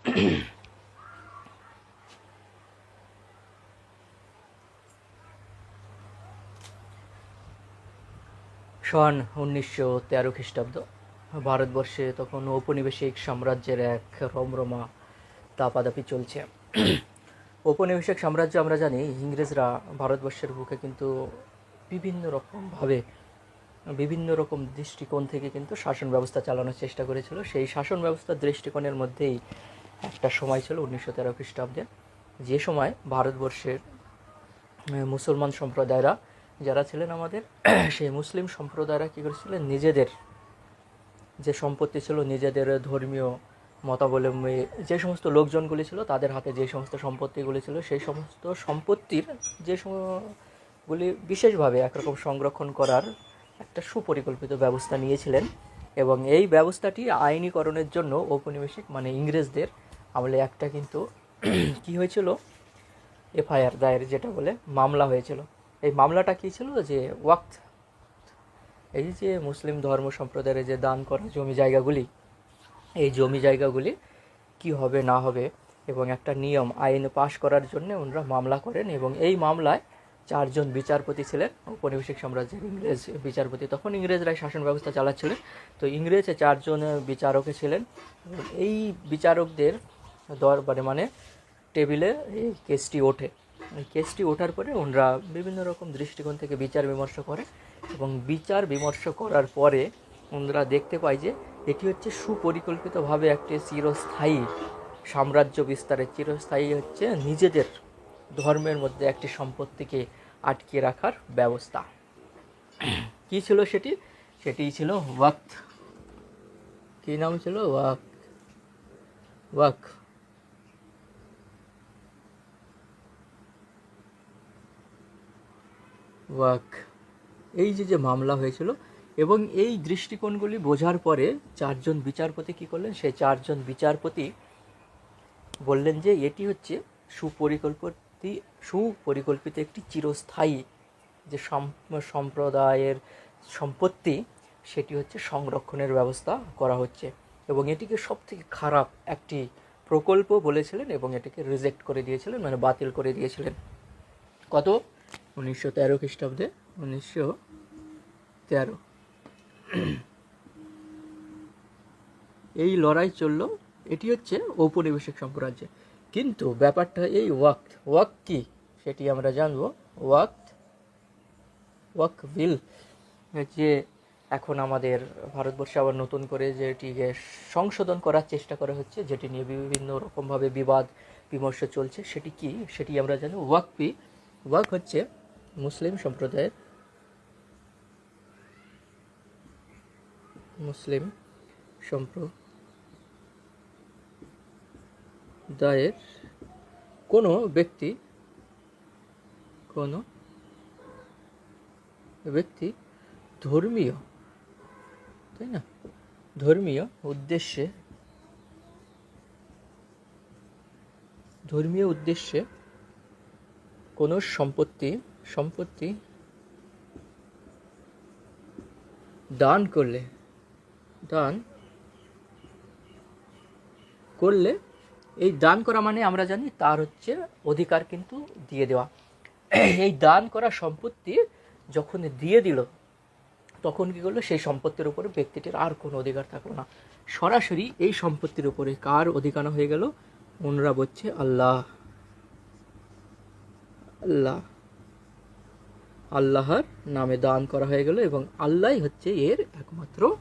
সন উনিশশো তেরো খ্রিস্টাব্দ। ভারতবর্ষে তখন ঔপনিবেশিক সাম্রাজ্যের এক রমরমা তাপাদাপি চলছে। ঔপনিবেশিক সাম্রাজ্য আমরা জানি, ইংরেজরা ভারতবর্ষের বুকে কিন্তু বিভিন্ন রকমভাবে বিভিন্ন রকম দৃষ্টিকোণ থেকে কিন্তু শাসন ব্যবস্থা চালানোর চেষ্টা করেছিল। সেই শাসন ব্যবস্থার দৃষ্টিকোণের মধ্যেই একটা সময় ছিল উনিশশো তেরো খ্রিস্টাব্দে। যে সময় ভারতবর্ষের মুসলমান সম্প্রদায়রা, যারা ছিলেন আমাদের, সেই মুসলিম সম্প্রদায়রা কী করেছিলেন? নিজেদের যে সম্পত্তি ছিল, নিজেদের ধর্মীয় মতাবলম্বী যে সমস্ত লোকজনগুলি ছিল, তাদের হাতে যে সমস্ত সম্পত্তিগুলি ছিল, সেই সমস্ত সম্পত্তির যে সমগুলি বিশেষভাবে একরকম সংরক্ষণ করার একটা সুপরিকল্পিত ব্যবস্থা নিয়েছিলেন। এবং এই ব্যবস্থাটি আইনীকরণের জন্য ঔপনিবেশিক মানে ইংরেজদের আমলে একটা কিন্তু কি হয়েছিল? এফআইআর দায়ের যেটা বলে মামলা হয়েছিল। এই মামলাটা কী ছিল যে ওয়াক্ত? এই যে মুসলিম ধর্ম সম্প্রদায়ের যে দান করা জমি জায়গাগুলি, এই জমি জায়গাগুলি কি হবে না হবে এবং একটা নিয়ম, আইন পাশ করার জন্য ওনারা মামলা করেন এবং এই মামলায় চারজন বিচারপতি ছিলেন। ঔপনিবেশিক সাম্রাজ্যের ইংরেজ বিচারপতি, তখন ইংরেজরাই শাসন ব্যবস্থা চালাচ্ছিলেন। তো ইংরেজ চারজন বিচারকে ছিলেন। এই বিচারকদের দরবারে মানে টেবিলে এই কেসটি ওঠে। এই কেসটি ওঠার পরে ওনারা বিভিন্ন রকম দৃষ্টিকোণ থেকে বিচার বিমর্শ করে এবং বিচার বিমর্শ করার পরে ওনারা দেখতে পায় যে এটি হচ্ছে সুপরিকল্পিতভাবে একটি চিরস্থায়ী সাম্রাজ্য বিস্তারের চিরস্থায়ী হচ্ছে নিজেদের ধর্মের মধ্যে একটি সম্পত্তিকে আটকে রাখার ব্যবস্থা। কি ছিল সেটি? সেটি ছিল ওয়াক্ত। কী নাম ছিল? ওয়াক ওয়াক ওয়াক। এই যে যে মামলা হয়েছিল এবং এই দৃষ্টিকোণগুলি বোঝার পরে চারজন বিচারপতি কী করলেন? সেই চারজন বিচারপতি বললেন যে, এটি হচ্ছে সুপরিকল্পতি, সুপরিকল্পিত একটি চিরস্থায়ী যে সম- সম্প্রদায়ের সম্পত্তি, সেটি হচ্ছে সংরক্ষণের ব্যবস্থা করা হচ্ছে এবং এটিকে সবথেকে খারাপ একটি প্রকল্প বলেছিলেন এবং এটিকে রিজেক্ট করে দিয়েছিলেন মানে বাতিল করে দিয়েছিলেন। কত? উনিশশো তেরো খ্রিস্টাব্দে উনিশশো তেরো। এই লড়াই চলল, এটি হচ্ছে ঔপনিবেশিক সাম্রাজ্যে। কিন্তু ব্যাপারটা এই ওয়াক্ত ওয়াক কি? সেটি আমরা জানব। ওয়াক্ত ওয়াক বিল যে এখন আমাদের ভারতবর্ষে আবার নতুন করে যেটিকে সংশোধন করার চেষ্টা করা হচ্ছে, যেটি নিয়ে বিভিন্ন রকমভাবে বিবাদ বিমর্শ চলছে, সেটি কি? সেটি আমরা জানি ওয়াক পি ওয়াক হচ্ছে মুসলিম সম্প্রদায়ের মুসলিম সম্প্রদায়ের কোনো ব্যক্তি কোনো ব্যক্তি ধর্মীয়, তাই না? ধর্মীয় উদ্দেশ্যে ধর্মীয় উদ্দেশ্যে কোনো সম্পত্তি সম্পত্তি দান করলে দান করলে, এই দান করা মানে আমরা জানি তার হচ্ছে অধিকার কিন্তু দিয়ে দেওয়া। এই দান করা সম্পত্তি যখন দিয়ে দিল, তখন কী করল? সেই সম্পত্তির উপরে ব্যক্তিটির আর কোনো অধিকার থাকল না। সরাসরি এই সম্পত্তির উপরে কার অধিকার হয়ে গেল? ওনরা বলছে আল্লাহ। আল্লাহ। আল্লাহর নামে দান করা হয়ে গেল এবং আল্লাহই হচ্ছে এর একমাত্র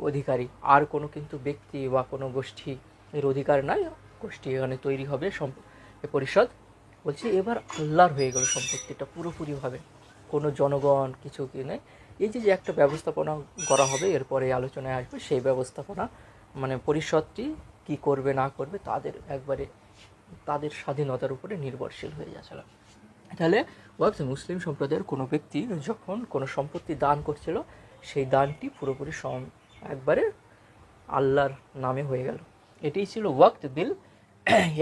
অধিকারী। আর কোনো কিন্তু ব্যক্তি বা কোনো গোষ্ঠী এর অধিকার নাই। গোষ্ঠী এখানে তৈরি হবে পরিষদ। বলছি এবার আল্লাহর হয়ে গেল সম্পত্তিটা পুরোপুরিভাবে। কোনো জনগণ কিছু কি নেই। এই যে যে একটা ব্যবস্থাপনা করা হবে, এরপরে আলোচনায় আসবে, সেই ব্যবস্থাপনা মানে পরিষদটি কি করবে, না করবে, তাদের একবারে, তাদের স্বাধীনতার উপরে নির্ভরশীল হয়ে যাচ্ছিল তাহলে ওয়াক্স মুসলিম সম্প্রদায়ের কোনো ব্যক্তি যখন কোনো সম্পত্তি দান করছিল, সেই দানটি পুরোপুরি সম, একবারে আল্লাহর নামে হয়ে গেল। এটাই ছিল ওয়াক্ত বিল।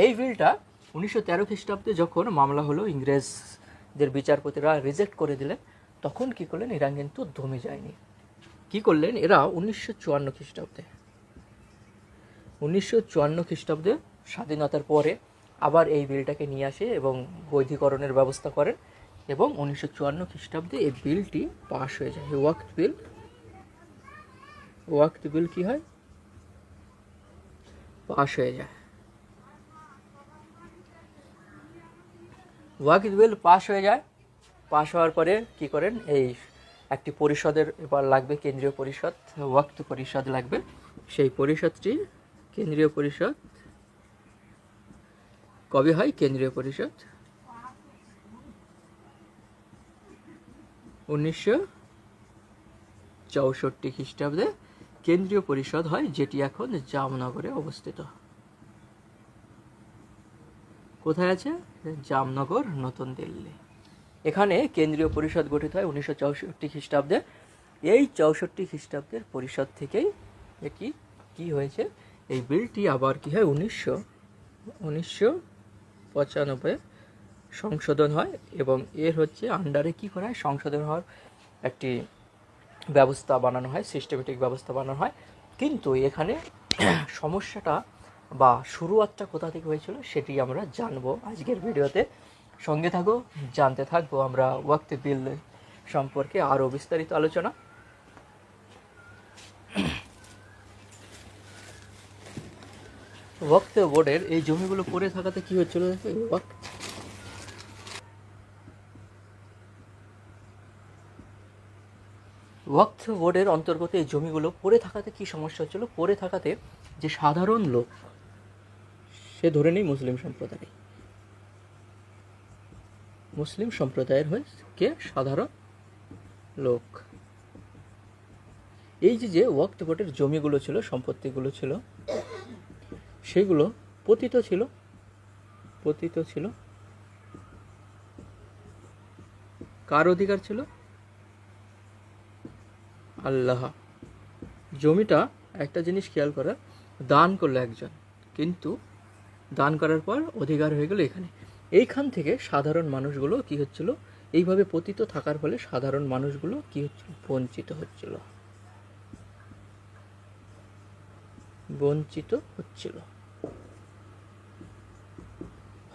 এই বিলটা উনিশশো তেরো খ্রিস্টাব্দে যখন মামলা হলো ইংরেজদের বিচারপতিরা রিজেক্ট করে দিলেন, তখন কি করলেন? এরা কিন্তু দমে যায়নি। কি করলেন? এরা উনিশশো চুয়ান্ন খ্রিস্টাব্দে। উনিশশো চুয়ান্ন খ্রিস্টাব্দে স্বাধীনতার পরে আবার এই বিলটাকে নিয়ে আসে এবং বৈধীকরণের ব্যবস্থা করেন এবং উনিশশো চুয়ান্ন খ্রিস্টাব্দে এই বিলটি পাশ হয়ে যায়। ওয়াক্ত বিল ওয়াক্ত বিল কি হয়? পাশ হয়ে যায়। ওয়াক্ত বিল পাশ হয়ে যায়। পাশ হওয়ার পরে কি করেন? এই একটি পরিষদের এবার লাগবে, কেন্দ্রীয় পরিষদ, ওয়াক্ত পরিষদ লাগবে। সেই পরিষদটি কেন্দ্রীয় পরিষদ কবে হয় কেন্দ্রীয় পরিষদ? উনিশশো চৌষট্টি খ্রিস্টাব্দে কেন্দ্রীয় পরিষদ হয়, যেটি এখন জামনগরে অবস্থিত। কোথায় আছে? জামনগর, নতুন দিল্লি। এখানে কেন্দ্রীয় পরিষদ গঠিত হয় উনিশশো চৌষট্টি খ্রিস্টাব্দে। এই চৌষট্টি খ্রিস্টাব্দের পরিষদ থেকেই এটি কি হয়েছে? এই বিলটি আবার কি হয়? উনিশশো উনিশশো পঁচানব্বই সংশোধন হয় এবং এর হচ্ছে আন্ডারে কি করা হয়? সংশোধন হওয়ার একটি ব্যবস্থা বানানো হয় সিস্টেমেটিক ব্যবস্থা বানানো হয়। কিন্তু এখানে সমস্যাটা বা শুরুয়াতটা কোথা থেকে হয়েছিল সেটি আমরা জানব আজকের ভিডিওতে। সঙ্গে থাকো, জানতে থাকব আমরা ওয়াক্ত বিল সম্পর্কে আরও বিস্তারিত আলোচনা। ওয়াক্ত বোর্ডের এই জমিগুলো পড়ে থাকাতে কি হচ্ছিল ওয়াক্ত বোর্ডের অন্তর্গত এই জমিগুলো পড়ে থাকাতে কি সমস্যা হচ্ছিল? পড়ে থাকাতে যে সাধারণ লোক, সে ধরে নেই মুসলিম সম্প্রদায়। মুসলিম সম্প্রদায়ের হয়ে কে? সাধারণ লোক। এই যে যে ওয়াক্ত বোর্ডের জমিগুলো ছিল, সম্পত্তিগুলো ছিল সেগুলো পতিত ছিল পতিত ছিল। কার অধিকার ছিল? আল্লাহ। জমিটা একটা জিনিস খেয়াল করা, দান করল একজন, কিন্তু দান করার পর অধিকার হয়ে গেল এখানে। এইখান থেকে সাধারণ মানুষগুলো কি হচ্ছিল? এইভাবে পতিত থাকার ফলে সাধারণ মানুষগুলো কি হচ্ছিল? বঞ্চিত হচ্ছিল। বঞ্চিত হচ্ছিল।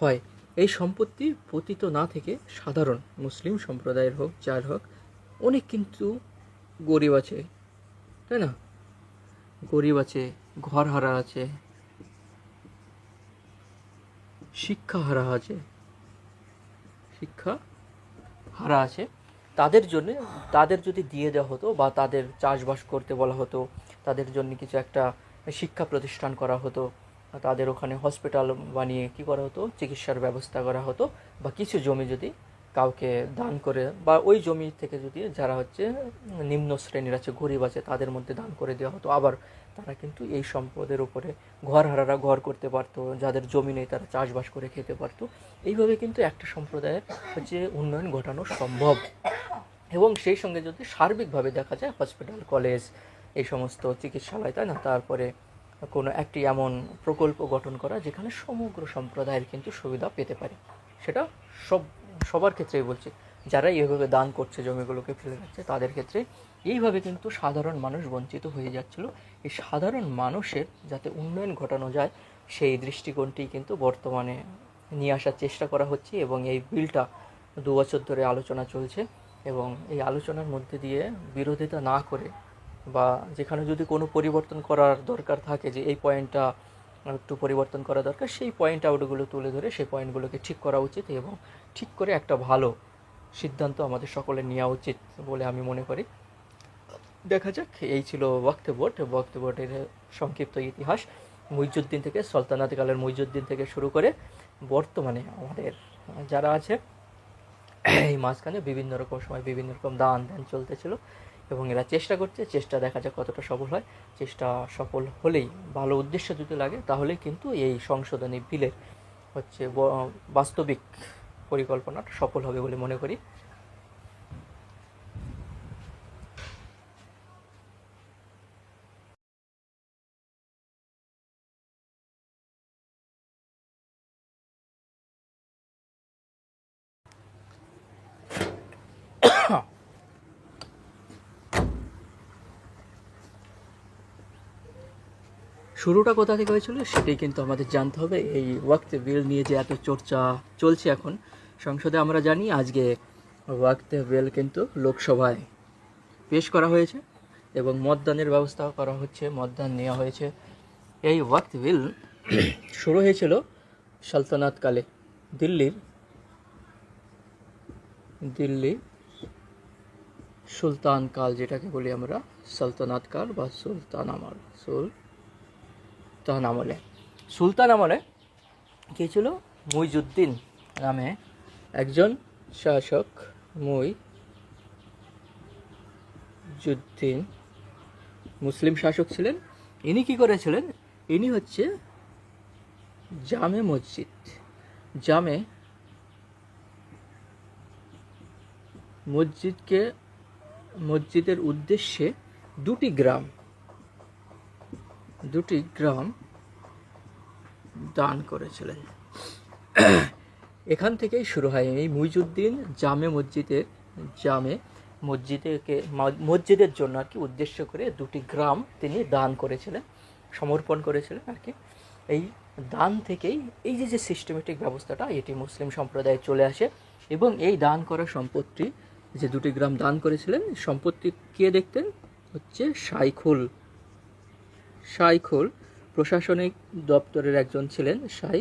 হয়। এই সম্পত্তি পতিত না থেকে সাধারণ মুসলিম সম্প্রদায়ের হোক, যার হোক, অনেক কিন্তু গরিব আছে, তাই না? গরিব আছে ঘর হারা আছে শিক্ষা হারা আছে শিক্ষা হারা আছে। তাদের জন্য, তাদের যদি দিয়ে দেওয়া হতো বা তাদের চাষবাস করতে বলা হতো, তাদের জন্য কিছু একটা শিক্ষা প্রতিষ্ঠান করা হতো তাদের ওখানে হসপিটাল বানিয়ে কি করা হতো? চিকিৎসার ব্যবস্থা করা হতো বা কিছু জমি যদি কাউকে দান করে বা ওই জমি থেকে যদি যারা হচ্ছে নিম্ন শ্রেণির আছে, গরিব আছে, তাদের মধ্যে দান করে দেওয়া হতো। আবার তারা কিন্তু এই সম্পদের উপরে ঘর হারারা ঘর করতে পারতো, যাদের জমি নেই তারা চাষবাস করে খেতে পারতো। এইভাবে কিন্তু একটা সম্প্রদায়ের হচ্ছে উন্নয়ন ঘটানো সম্ভব। এবং সেই সঙ্গে যদি সার্বিকভাবে দেখা যায় হসপিটাল কলেজ এই সমস্ত চিকিৎসালয়, তাই না? তারপরে কোনো একটি এমন প্রকল্প গঠন করা যেখানে সমগ্র সম্প্রদায়ের কিন্তু সুবিধা পেতে পারে। সেটা সব, সবার ক্ষেত্রেই বলছি। যারা এইভাবে দান করছে, জমিগুলোকে ফেলে যাচ্ছে তাদের ক্ষেত্রে এইভাবে কিন্তু সাধারণ মানুষ বঞ্চিত হয়ে যাচ্ছিল। এই সাধারণ মানুষের যাতে উন্নয়ন ঘটানো যায়, সেই দৃষ্টিকোণটি কিন্তু বর্তমানে নিয়ে আসার চেষ্টা করা হচ্ছে এবং এই বিলটা দু বছর ধরে আলোচনা চলছে এবং এই আলোচনার মধ্যে দিয়ে বিরোধিতা না করে বা যেখানে যদি কোনো পরিবর্তন করার দরকার থাকে যে এই পয়েন্টটা একটু পরিবর্তন করা দরকার, সেই পয়েন্ট আউটগুলো তুলে ধরে সেই পয়েন্টগুলোকে ঠিক করা উচিত এবং ঠিক করে একটা ভালো সিদ্ধান্ত আমাদের সকলে নেওয়া উচিত বলে আমি মনে করি। দেখা যাক, এই ছিল ওয়াক্তে বোর্ড ওয়াক্তে বোর্ডের সংক্ষিপ্ত ইতিহাস মুইজুদ্দিন থেকে, সলতানাত কালের মুইজুদ্দিন থেকে শুরু করে বর্তমানে আমাদের যারা আছে, এই মাঝখানে বিভিন্ন রকম সময় বিভিন্ন রকম দান ধ্যান চলতেছিল। এবং এরা চেষ্টা করছে, চেষ্টা দেখা যাক কতটা সফল হয়। চেষ্টা সফল হলেই ভালো উদ্দেশ্য যদি লাগে তাহলে কিন্তু এই সংশোধনী বিলের হচ্ছে বাস্তবিক পরিকল্পনাটা সফল হবে বলে মনে করি। শুরুটা কোথা থেকে হয়েছিল সেটাই কিন্তু আমাদের জানতে হবে। এই ওয়াক্ত বিল নিয়ে যে এত চর্চা চলছে এখন সংসদে আমরা জানি আজকে ওয়াক্ত বিল কিন্তু লোকসভায় পেশ করা হয়েছে এবং মতদানের ব্যবস্থাও করা হচ্ছে মতদান নেওয়া হয়েছে। এই ওয়াক্ত বিল শুরু হয়েছিল সালতানাত কালে দিল্লির দিল্লি সুলতান কাল যেটাকে বলি আমরা সালতানাত কাল বা সুলতান আমল সুলতান আমলে। সুলতান আমলে কী ছিল? মুইজুদ্দিন নামে একজন শাসক মুই জুদ্দিন মুসলিম শাসক ছিলেন। ইনি কি করেছিলেন? ইনি হচ্ছে জামে মসজিদ। জামে মসজিদকে, মসজিদের উদ্দেশ্যে দুটি গ্রাম দুটি গ্রাম দান করেছিলেন। এখান থেকেই শুরু হয় এই মুইজুদ্দিন জামে মসজিদের, জামে মসজিদেকে মসজিদের জন্য আর কি উদ্দেশ্য করে দুটি গ্রাম তিনি দান করেছিলেন, সমর্পণ করেছিলেন আর কি। এই দান থেকেই এই যে যে সিস্টেমেটিক ব্যবস্থাটা, এটি মুসলিম সম্প্রদায়ে চলে আসে এবং এই দান করা সম্পত্তি, যে দুটি গ্রাম দান করেছিলেন, সম্পত্তি কে দেখতেন? হচ্ছে সাইখুল সাইখুল প্রশাসনিক দপ্তরের একজন ছিলেন সাই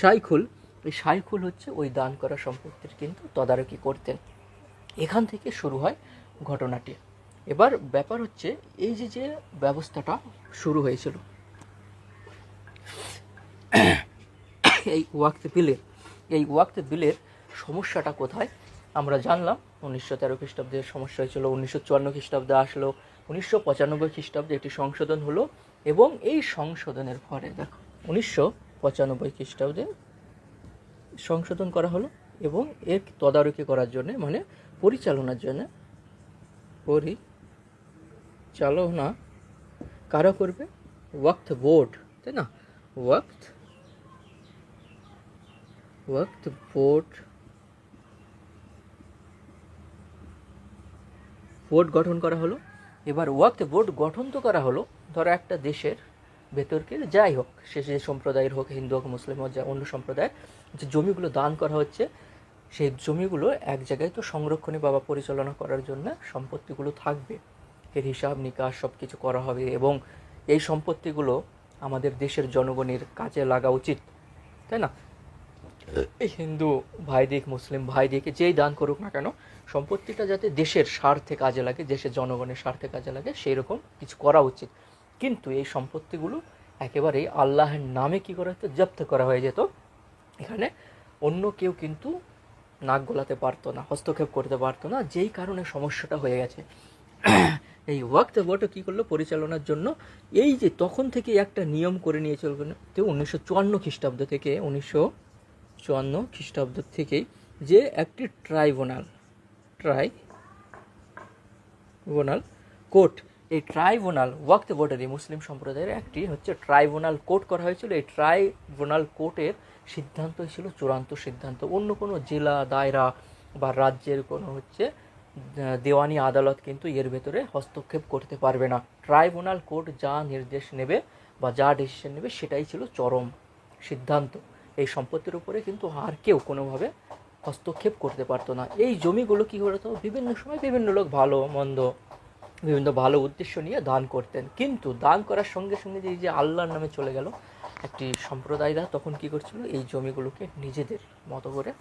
সাইখুল এই সাইখুল হচ্ছে ওই দান করা সম্পত্তির কিন্তু তদারকি করতেন এখান থেকে শুরু হয় ঘটনাটি। এবার ব্যাপার হচ্ছে এই যে যে ব্যবস্থাটা শুরু হয়েছিল। এই ওয়াক্ত বিলের এই ওয়াক্ত বিলের সমস্যাটা কোথায় আমরা জানলাম। উনিশশো তেরো খ্রিস্টাব্দের সমস্যা হয়েছিল, উনিশশো চুয়ান্ন খ্রিস্টাব্দে আসলো উনিশশো পঁচানব্বই খ্রিস্টাব্দে একটি সংশোধন হলো এবং এই সংশোধনের পরে, দেখো, উনিশশো পঁচানব্বই খ্রিস্টাব্দে সংশোধন করা হলো এবং এর তদারকি করার জন্য মানে পরিচালনার জন্য পরিচালনা কারা করবে? ওয়াক্ত বোর্ড, তাই না? ওয়াক্ত ওয়াক্ত বোর্ড বোর্ড গঠন করা হলো। এবার ওয়াক্ত বোর্ড গঠন তো করা হলো। ধরো একটা দেশের ভেতরকে যাই হোক, সে যে সম্প্রদায়ের হোক, হিন্দু হোক, মুসলিম হোক, যা অন্য সম্প্রদায়ের যে জমিগুলো দান করা হচ্ছে, সেই জমিগুলো এক জায়গায় তো সংরক্ষণে বাবা পরিচালনা করার জন্য সম্পত্তিগুলো থাকবে। এর হিসাব নিকাশ সব কিছু করা হবে এবং এই সম্পত্তিগুলো আমাদের দেশের জনগণের কাজে লাগা উচিত, তাই না? হিন্দু ভাই দিক, মুসলিম ভাই দিকে, যেই দান করুক না কেন সম্পত্তিটা যাতে দেশের স্বার্থে কাজে লাগে, দেশের জনগণের স্বার্থে কাজে লাগে সেই রকম কিছু করা উচিত। কিন্তু এই সম্পত্তিগুলো একেবারেই আল্লাহের নামে কী করা হতো? জব্দ করা হয়ে যেত। এখানে অন্য কেউ কিন্তু নাক গলাতে পারতো না, হস্তক্ষেপ করতে পারতো না, যেই কারণে সমস্যাটা হয়ে গেছে। এই ওয়াক্ত বোর্ডও কী করল পরিচালনার জন্য? এই যে তখন থেকে একটা নিয়ম করে নিয়ে চলবে না তো উনিশশো চুয়ান্ন খ্রিস্টাব্দ থেকে, উনিশশো চুয়ান্ন খ্রিস্টাব্দ থেকেই যে একটি ট্রাইব্যুনাল ট্রাইব্যুনাল কোর্ট এই ট্রাইব্যুনাল ওয়াক্ত বোর্ডের মুসলিম সম্প্রদায়ের একটি হচ্ছে ট্রাইব্যুনাল কোর্ট করা হয়েছিল। এই ট্রাইব্যুনাল কোর্টের সিদ্ধান্ত ছিল চূড়ান্ত সিদ্ধান্ত। অন্য কোনো জেলা, দায়রা বা রাজ্যের কোনো হচ্ছে দেওয়ানি আদালত কিন্তু এর ভেতরে হস্তক্ষেপ করতে পারবে না। ট্রাইব্যুনাল কোর্ট যা নির্দেশ নেবে বা যা ডিসিশন নেবে সেটাই ছিল চরম সিদ্ধান্ত। এই সম্পত্তির উপরে কিন্তু আর কেউ কোনোভাবে হস্তক্ষেপ করতে পারতো না। এই জমিগুলো কী করতো? বিভিন্ন সময় বিভিন্ন লোক ভালো, মন্দ, বিভিন্ন ভালো উদ্দেশ্য নিয়ে দান করতেন। কিন্তু দান করার সঙ্গে সঙ্গে যে এই যে আল্লাহর নামে চলে গেল একটি সম্প্রদায়রা তখন কি করছিল? এই জমিগুলোকে নিজেদের মতো করে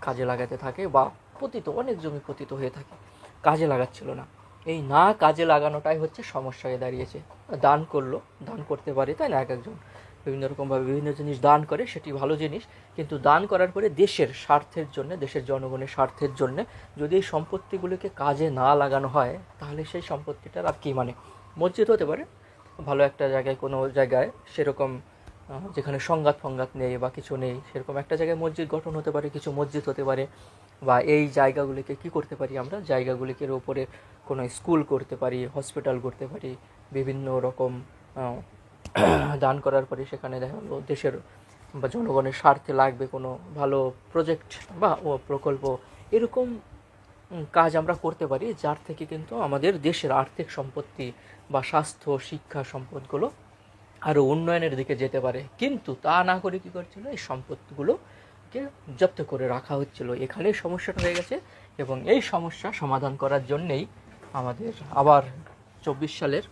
কাজে লাগাতে থাকে বা পতিত, অনেক জমি পতিত হয়ে থাকে। কাজে লাগাচ্ছিল না। এই না কাজে লাগানোটাই হচ্ছে সমস্যায় দাঁড়িয়েছে। দান করল, দান করতে পারে, তাই না? এক একজন। বিভিন্ন রকমভাবে বিভিন্ন জিনিস দান করে, সেটি ভালো জিনিস। কিন্তু দান করার পরে দেশের স্বার্থের জন্য, দেশের জনগণের স্বার্থের জন্য যদি এই সম্পত্তিগুলোকে কাজে না লাগানো হয়, তাহলে সেই সম্পত্তিটার আর কী? মানে মসজিদ হতে পারে, ভালো একটা জায়গায়, কোনো জায়গায় সেরকম যেখানে সংঘাত ফঙ্গাত নেই বা কিছু নেই, সেরকম একটা জায়গায় মসজিদ গঠন হতে পারে, কিছু মসজিদ হতে পারে, বা এই জায়গাগুলিকে কি করতে পারি আমরা? জায়গাগুলিকে ওপরে কোনো স্কুল করতে পারি, হসপিটাল করতে পারি, বিভিন্ন রকম দান করার পরে সেখানে দেখা গেলো দেশের বা জনগণের স্বার্থে লাগবে কোনো ভালো প্রজেক্ট বা ও প্রকল্প। এরকম কাজ আমরা করতে পারি, যার থেকে কিন্তু আমাদের দেশের আর্থিক সম্পত্তি বা স্বাস্থ্য, শিক্ষা সম্পদগুলো আরও উন্নয়নের দিকে যেতে পারে। কিন্তু তা না করে কী করছিল, এই সম্পদগুলোকে জব্দ করে রাখা হচ্ছিল। এখানেই সমস্যাটা হয়ে গেছে এবং এই সমস্যা সমাধান করার জন্যেই আমাদের আবার চব্বিশ সালের,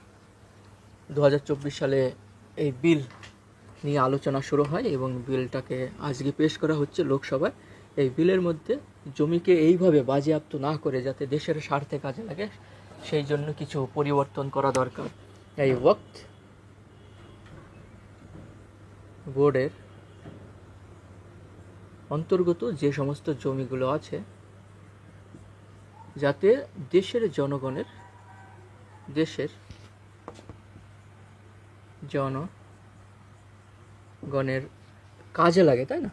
দু হাজার চব্বিশ সালে এই বিল নিয়ে আলোচনা শুরু হয় এবং বিলটাকে আজকে পেশ করা হচ্ছে লোকসভায়। এই বিলের মধ্যে জমিকে এইভাবে বাজেয়াপ্ত না করে যাতে দেশের স্বার্থে কাজে লাগে, সেই জন্য কিছু পরিবর্তন করা দরকার। এই ওয়াক্ত বোর্ডের অন্তর্গত যে সমস্ত জমিগুলো আছে, যাতে দেশের জনগণের, দেশের জনগণের কাজে লাগে, তাই না?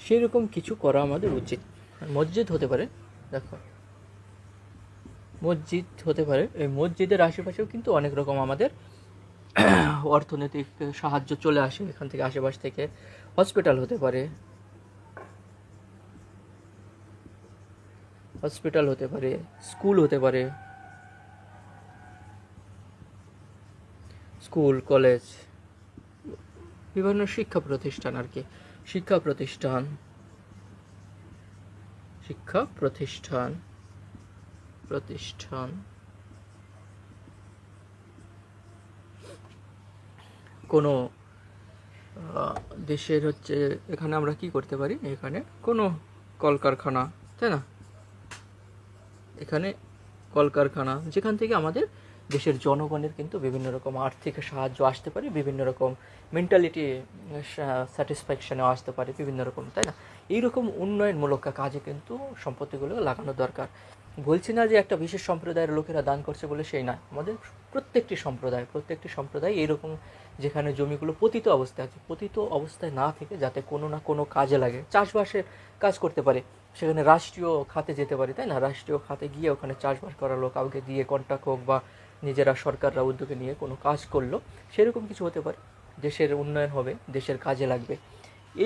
সেরকম কিছু করা আমাদের উচিত। মসজিদ হতে পারে, দেখো। মসজিদ হতে পারে, এই মসজিদের আশেপাশেও কিন্তু অনেক রকম আমাদের অর্থনৈতিক সাহায্য চলে আসে। এখান থেকে আশেপাশ থেকে হসপিটাল হতে পারে। হসপিটাল হতে পারে, স্কুল হতে পারে। স্কুল, কলেজ, বিভিন্ন শিক্ষা প্রতিষ্ঠান আর কি। শিক্ষা প্রতিষ্ঠান। শিক্ষা প্রতিষ্ঠান। প্রতিষ্ঠান। কোনো দেশের হচ্ছে, এখানে আমরা কি করতে পারি? এখানে কোনো কলকারখানা, তাই না? এখানে কলকারখানা, যেখান থেকে আমাদের দেশের জনগণের কিন্তু বিভিন্ন রকম আর্থিক সাহায্য আসতে পারে, বিভিন্ন রকম মেন্টালিটি স্যাটিসফ্যাকশনেও আসতে পারে, বিভিন্ন রকম, তাই না? এইরকম উন্নয়নমূলক কাজে কিন্তু সম্পত্তিগুলো লাগানো দরকার। বলছি না যে একটা বিশেষ সম্প্রদায়ের লোকেরা দান করছে বলে সেই না আমাদের প্রত্যেকটি সম্প্রদায় প্রত্যেকটি সম্প্রদায় এইরকম যেখানে জমিগুলো পতিত অবস্থায় আছে, পতিত অবস্থায় না থেকে যাতে কোনো না কোনো কাজে লাগে চাষবাসের কাজ করতে পারে। সেখানে রাষ্ট্রীয় খাতে যেতে পারে, তাই না? রাষ্ট্রীয় খাতে গিয়ে ওখানে চাষবাস করালো কাউকে দিয়ে কন্ট্রাক্ট হোক বা নিজেরা সরকাররা উদ্যোগে নিয়ে কোনো কাজ করল, সেরকম কিছু হতে পারে। দেশের উন্নয়ন হবে, দেশের কাজে লাগবে।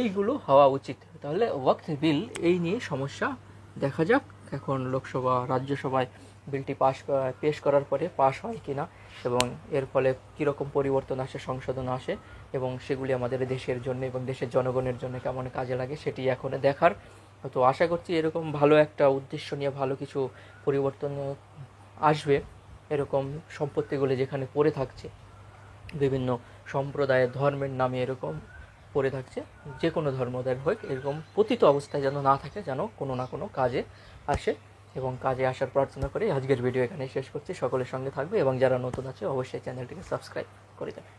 এইগুলো হওয়া উচিত। তাহলে ওয়াক্ত বিল এই নিয়ে সমস্যা দেখা যাক। এখন লোকসভা, রাজ্যসভায় বিলটি পাশ, পেশ করার পরে পাশ হয় কিনা এবং এর ফলে কীরকম পরিবর্তন আসে, সংশোধন আসে এবং সেগুলি আমাদের দেশের জন্য এবং দেশের জনগণের জন্য কেমন কাজে লাগে সেটি এখন দেখার। তো আশা করছি এরকম ভালো একটা উদ্দেশ্য নিয়ে ভালো কিছু পরিবর্তন আসবে। এরকম সম্পত্তিগুলি যেখানে পড়ে থাকছে, বিভিন্ন সম্প্রদায়ের ধর্মের নামে এরকম পড়ে থাকছে যে কোনো ধর্মদের হোক, এরকম পতিত অবস্থায় যেন না থাকে, যেন কোনো না কোনো কাজে আসে এবং কাজে আসার প্রার্থনা করে আজকের ভিডিও এখানে শেষ করছি। সকলের সঙ্গে থাকবে এবং যারা নতুন আছে, অবশ্যই চ্যানেলটিকে সাবস্ক্রাইব করে দেবে।